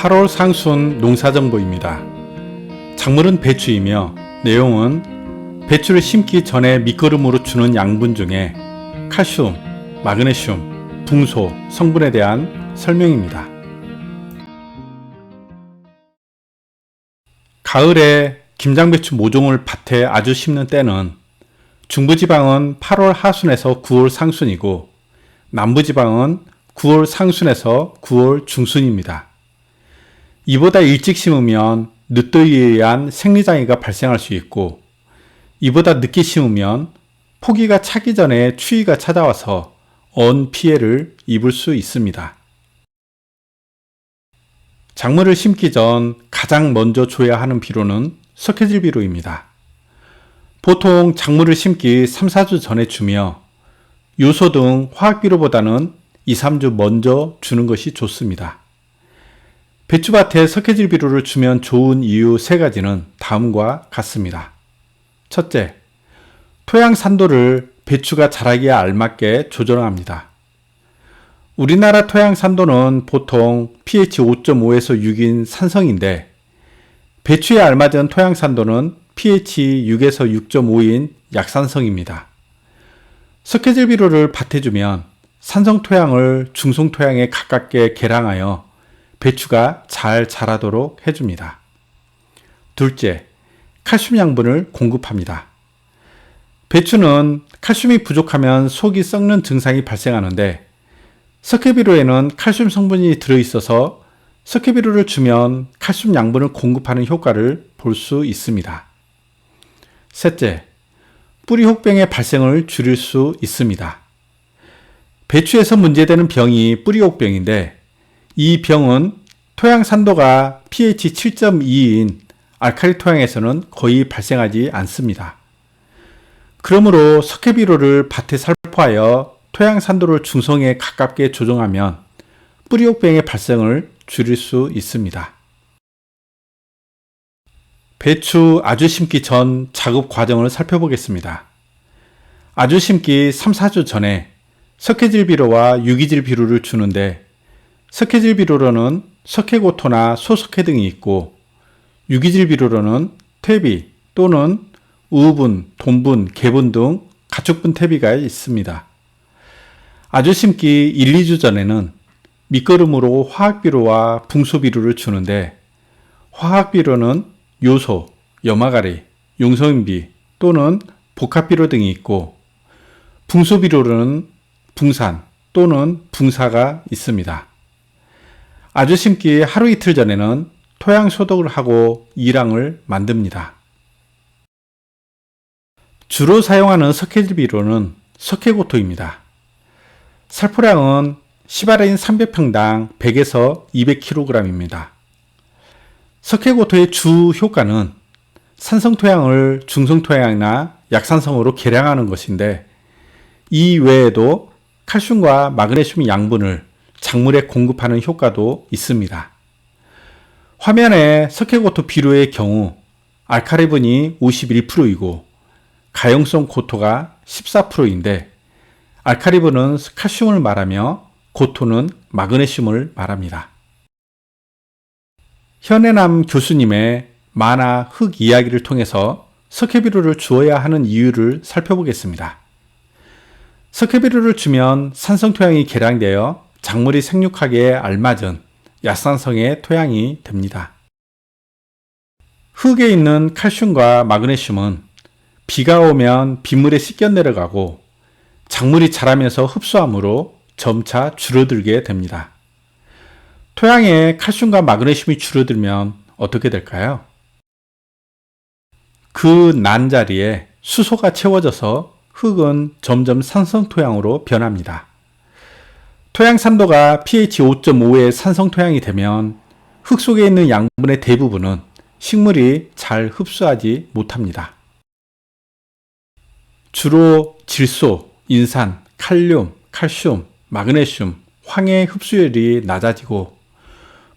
8월 상순 농사정보입니다. 작물은 배추이며 내용은 배추를 심기 전에 밑거름으로 주는 양분 중에 칼슘, 마그네슘, 붕소 성분에 대한 설명입니다. 가을에 김장배추 모종을 밭에 아주 심는 때는 중부지방은 8월 하순에서 9월 상순이고 남부지방은 9월 상순에서 9월 중순입니다. 이보다 일찍 심으면 늦더위에 의한 생리장애가 발생할 수 있고 이보다 늦게 심으면 포기가 차기 전에 추위가 찾아와서 언 피해를 입을 수 있습니다. 작물을 심기 전 가장 먼저 줘야 하는 비료는 석회질 비료입니다. 보통 작물을 심기 3, 4주 전에 주며 요소 등 화학 비료보다는 2, 3주 먼저 주는 것이 좋습니다. 배추밭에 석회질 비료를 주면 좋은 이유 세 가지는 다음과 같습니다. 첫째, 토양 산도를 배추가 자라기에 알맞게 조절합니다. 우리나라 토양 산도는 보통 pH 5.5에서 6인 산성인데 배추에 알맞은 토양 산도는 pH 6에서 6.5인 약산성입니다. 석회질 비료를 밭에 주면 산성 토양을 중성 토양에 가깝게 개량하여 배추가 잘 자라도록 해줍니다. 둘째, 칼슘 양분을 공급합니다. 배추는 칼슘이 부족하면 속이 썩는 증상이 발생하는데 석회비료에는 칼슘 성분이 들어있어서 석회비료를 주면 칼슘 양분을 공급하는 효과를 볼 수 있습니다. 셋째, 뿌리 혹병의 발생을 줄일 수 있습니다. 배추에서 문제되는 병이 뿌리 혹병인데 이 병은 토양 산도가 pH 7.2인 알칼리 토양에서는 거의 발생하지 않습니다. 그러므로 석회비료를 밭에 살포하여 토양 산도를 중성에 가깝게 조정하면 뿌리옥병의 발생을 줄일 수 있습니다. 배추 아주 심기 전 작업 과정을 살펴보겠습니다. 아주 심기 3, 4주 전에 석회질 비료와 유기질 비료를 주는데 석회질 비료로는 석회고토나 소석회 등이 있고 유기질 비료로는 퇴비 또는 우분, 돈분, 개분 등 가축분 퇴비가 있습니다. 아주 심기 1, 2주 전에는 밑거름으로 화학비료와 붕소비료를 주는데 화학비료는 요소, 염화가리, 용성비 또는 복합비료 등이 있고 붕소비료로는 붕산 또는 붕사가 있습니다. 아주 심기 하루 이틀 전에는 토양 소독을 하고 이랑을 만듭니다. 주로 사용하는 석회질 비료는 석회고토입니다. 살포량은 시바레인 300평당 100에서 200kg입니다. 석회고토의 주 효과는 산성토양을 중성토양이나 약산성으로 개량하는 것인데 이 외에도 칼슘과 마그네슘 양분을 작물에 공급하는 효과도 있습니다. 화면에 석회고토 비료의 경우 알카리분이 51%이고 가용성 고토가 14%인데 알카리분은 칼슘을 말하며 고토는 마그네슘을 말합니다. 현해남 교수님의 만화 흙 이야기를 통해서 석회비료를 주어야 하는 이유를 살펴보겠습니다. 석회비료를 주면 산성 토양이 개량되어 작물이 생육하기에 알맞은 약산성의 토양이 됩니다. 흙에 있는 칼슘과 마그네슘은 비가 오면 빗물에 씻겨 내려가고 작물이 자라면서 흡수함으로 점차 줄어들게 됩니다. 토양에 칼슘과 마그네슘이 줄어들면 어떻게 될까요? 그 난 자리에 수소가 채워져서 흙은 점점 산성 토양으로 변합니다. 토양 산도가 pH 5.5의 산성 토양이 되면 흙 속에 있는 양분의 대부분은 식물이 잘 흡수하지 못합니다. 주로 질소, 인산, 칼륨, 칼슘, 마그네슘, 황의 흡수율이 낮아지고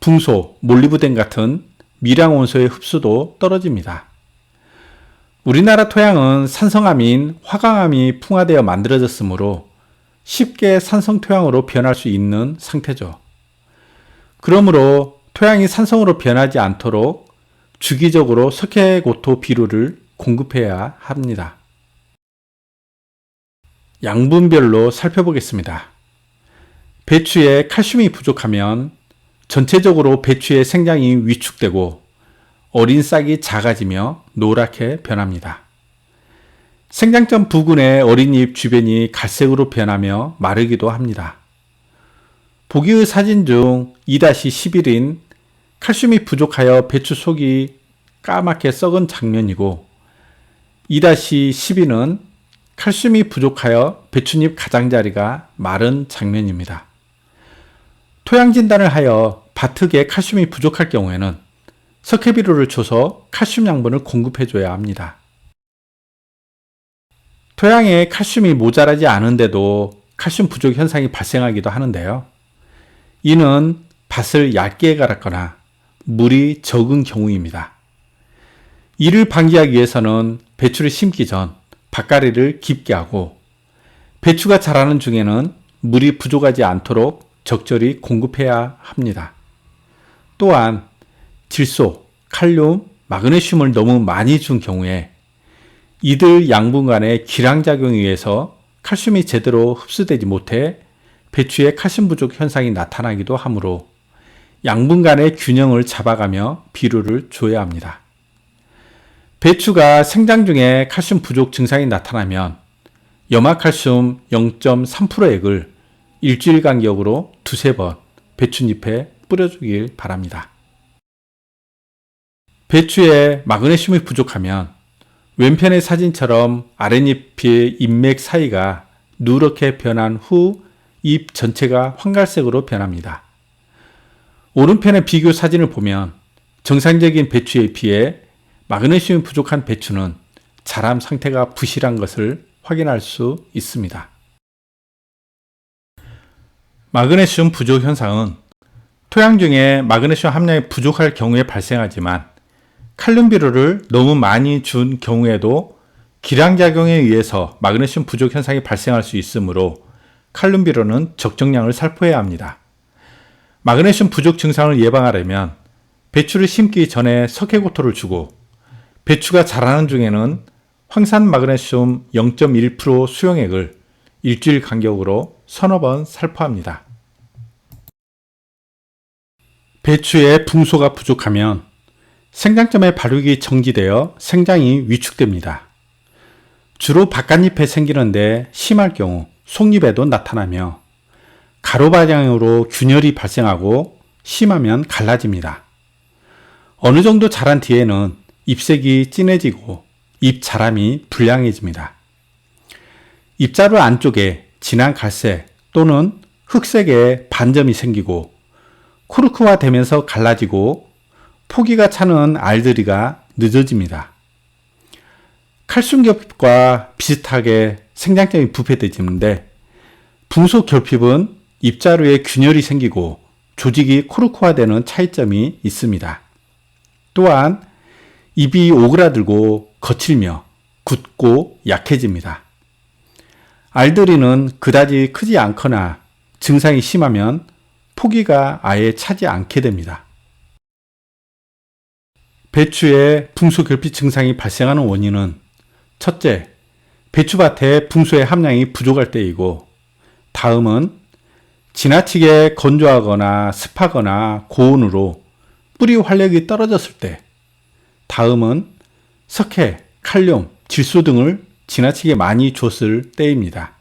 붕소, 몰리브덴 같은 미량 원소의 흡수도 떨어집니다. 우리나라 토양은 산성암인 화강암이 풍화되어 만들어졌으므로 쉽게 산성 토양으로 변할 수 있는 상태죠. 그러므로 토양이 산성으로 변하지 않도록 주기적으로 석회고토 비료를 공급해야 합니다. 양분별로 살펴보겠습니다. 배추에 칼슘이 부족하면 전체적으로 배추의 생장이 위축되고 어린 싹이 작아지며 노랗게 변합니다. 생장점 부근의 어린 잎 주변이 갈색으로 변하며 마르기도 합니다. 보기의 사진 중 2-11인 칼슘이 부족하여 배추 속이 까맣게 썩은 장면이고 2-12는 칼슘이 부족하여 배춧잎 가장자리가 마른 장면입니다. 토양 진단을 하여 밭흙에 칼슘이 부족할 경우에는 석회비료를 줘서 칼슘 양분을 공급해줘야 합니다. 토양에 칼슘이 모자라지 않은데도 칼슘 부족 현상이 발생하기도 하는데요. 이는 밭을 얇게 갈았거나 물이 적은 경우입니다. 이를 방지하기 위해서는 배추를 심기 전 밭가리를 깊게 하고 배추가 자라는 중에는 물이 부족하지 않도록 적절히 공급해야 합니다. 또한 질소, 칼륨, 마그네슘을 너무 많이 준 경우에 이들 양분 간의 기량작용에 의해서 칼슘이 제대로 흡수되지 못해 배추의 칼슘 부족 현상이 나타나기도 하므로 양분 간의 균형을 잡아가며 비료를 줘야 합니다. 배추가 생장 중에 칼슘 부족 증상이 나타나면 염화칼슘 0.3%액을 일주일 간격으로 두세 번 배춧잎에 뿌려주길 바랍니다. 배추에 마그네슘이 부족하면 왼편의 사진처럼 아랫잎의 잎맥 사이가 누렇게 변한 후 잎 전체가 황갈색으로 변합니다. 오른편의 비교 사진을 보면 정상적인 배추에 비해 마그네슘이 부족한 배추는 자람 상태가 부실한 것을 확인할 수 있습니다. 마그네슘 부족 현상은 토양 중에 마그네슘 함량이 부족할 경우에 발생하지만 칼륨 비료를 너무 많이 준 경우에도 기량작용에 의해서 마그네슘 부족 현상이 발생할 수 있으므로 칼륨 비료는 적정량을 살포해야 합니다. 마그네슘 부족 증상을 예방하려면 배추를 심기 전에 석회고토를 주고 배추가 자라는 중에는 황산 마그네슘 0.1% 수용액을 일주일 간격으로 서너 번 살포합니다. 배추에 붕소가 부족하면 생장점의 발육이 정지되어 생장이 위축됩니다. 주로 바깥잎에 생기는데 심할 경우 속잎에도 나타나며 가로 방향으로 균열이 발생하고 심하면 갈라집니다. 어느 정도 자란 뒤에는 잎색이 진해지고 잎 자람이 불량해집니다. 잎자루 안쪽에 진한 갈색 또는 흑색의 반점이 생기고 코르크화 되면서 갈라지고 포기가 차는 알들이가 늦어집니다. 칼슘 결핍과 비슷하게 생장점이 부패되지는데 붕소 결핍은 입자루에 균열이 생기고 조직이 코르크화되는 차이점이 있습니다. 또한 입이 오그라들고 거칠며 굳고 약해집니다. 알들이는 그다지 크지 않거나 증상이 심하면 포기가 아예 차지 않게 됩니다. 배추에 붕소 결핍 증상이 발생하는 원인은 첫째, 배추밭에 붕소의 함량이 부족할 때이고, 다음은 지나치게 건조하거나 습하거나 고온으로 뿌리 활력이 떨어졌을 때, 다음은 석회, 칼륨, 질소 등을 지나치게 많이 줬을 때입니다.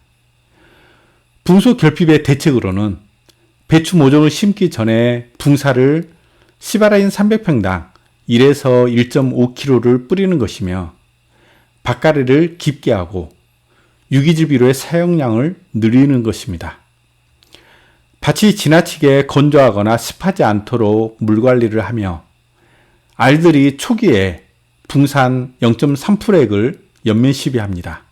붕소 결핍의 대책으로는 배추 모종을 심기 전에 붕사를 시바라인 300평당 1에서 1.5kg를 뿌리는 것이며 밭가리를 깊게 하고 유기질 비료의 사용량을 늘리는 것입니다. 밭이 지나치게 건조하거나 습하지 않도록 물 관리를 하며 알들이 초기에 붕산 0.3%액을 연면 시비합니다.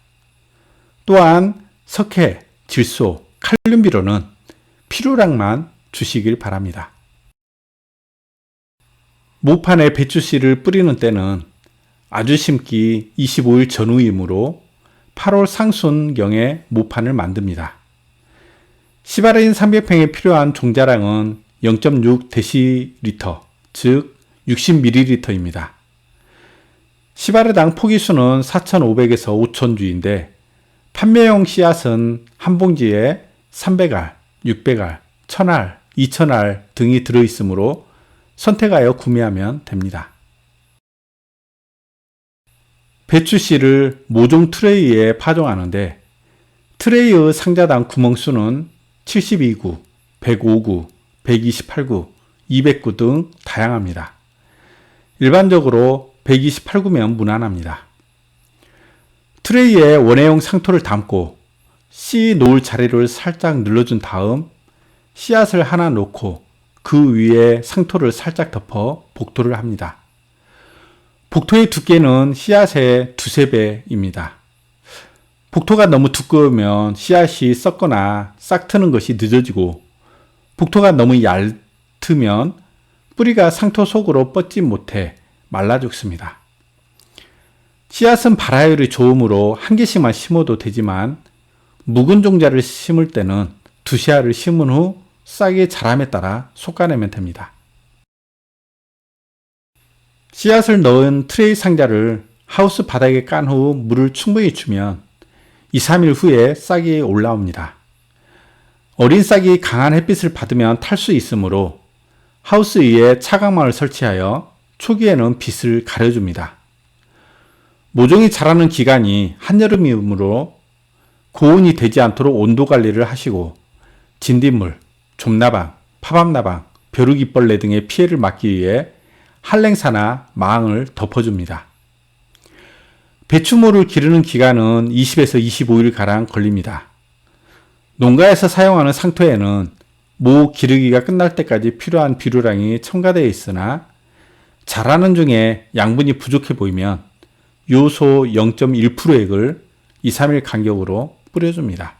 또한 석회, 질소, 칼륨 비료는 필요량만 주시길 바랍니다. 모판에 배추씨를 뿌리는 때는 아주 심기 25일 전후이므로 8월 상순경에 모판을 만듭니다. 시바레인 300평에 필요한 종자량은 0.6dl, 즉 60ml입니다. 시바르당 포기수는 4,500에서 5,000주인데 판매용 씨앗은 한 봉지에 300알, 600알, 1000알, 2000알 등이 들어있으므로 선택하여 구매하면 됩니다. 배추씨를 모종 트레이에 파종하는데 트레이의 상자당 구멍수는 72구, 105구, 128구, 209등 다양합니다. 일반적으로 128구면 무난합니다. 트레이에 원예용 상토를 담고 씨 놓을 자리를 살짝 눌러준 다음 씨앗을 하나 놓고 그 위에 상토를 살짝 덮어 복토를 합니다. 복토의 두께는 씨앗의 두세 배입니다. 복토가 너무 두꺼우면 씨앗이 썩거나 싹 트는 것이 늦어지고 복토가 너무 얇으면 뿌리가 상토 속으로 뻗지 못해 말라 죽습니다. 씨앗은 발화율이 좋으므로 한 개씩만 심어도 되지만 묵은 종자를 심을 때는 두 씨알을 심은 후 싹이 자람에 따라 솎아내면 됩니다. 씨앗을 넣은 트레이 상자를 하우스 바닥에 깐 후 물을 충분히 주면 2, 3일 후에 싹이 올라옵니다. 어린 싹이 강한 햇빛을 받으면 탈 수 있으므로 하우스 위에 차광망을 설치하여 초기에는 빛을 가려줍니다. 모종이 자라는 기간이 한여름이므로 고온이 되지 않도록 온도 관리를 하시고 진딧물, 좀나방, 파밤나방, 벼룩이벌레 등의 피해를 막기 위해 한랭사나 망을 덮어줍니다. 배추모를 기르는 기간은 20에서 25일가량 걸립니다. 농가에서 사용하는 상토에는 모 기르기가 끝날 때까지 필요한 비료량이 첨가되어 있으나 자라는 중에 양분이 부족해 보이면 요소 0.1%액을 2, 3일 간격으로 뿌려줍니다.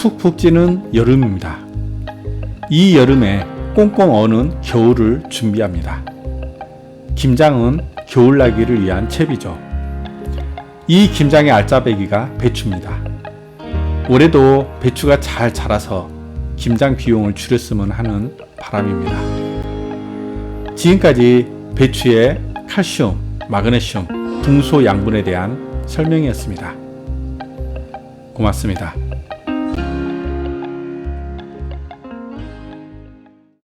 푹푹 찌는 여름입니다. 이 여름에 꽁꽁 어는 겨울을 준비합니다. 김장은 겨울나기를 위한 채비죠. 이 김장의 알짜배기가 배추입니다. 올해도 배추가 잘 자라서 김장 비용을 줄였으면 하는 바람입니다. 지금까지 배추의 칼슘, 마그네슘, 붕소 양분에 대한 설명이었습니다. 고맙습니다.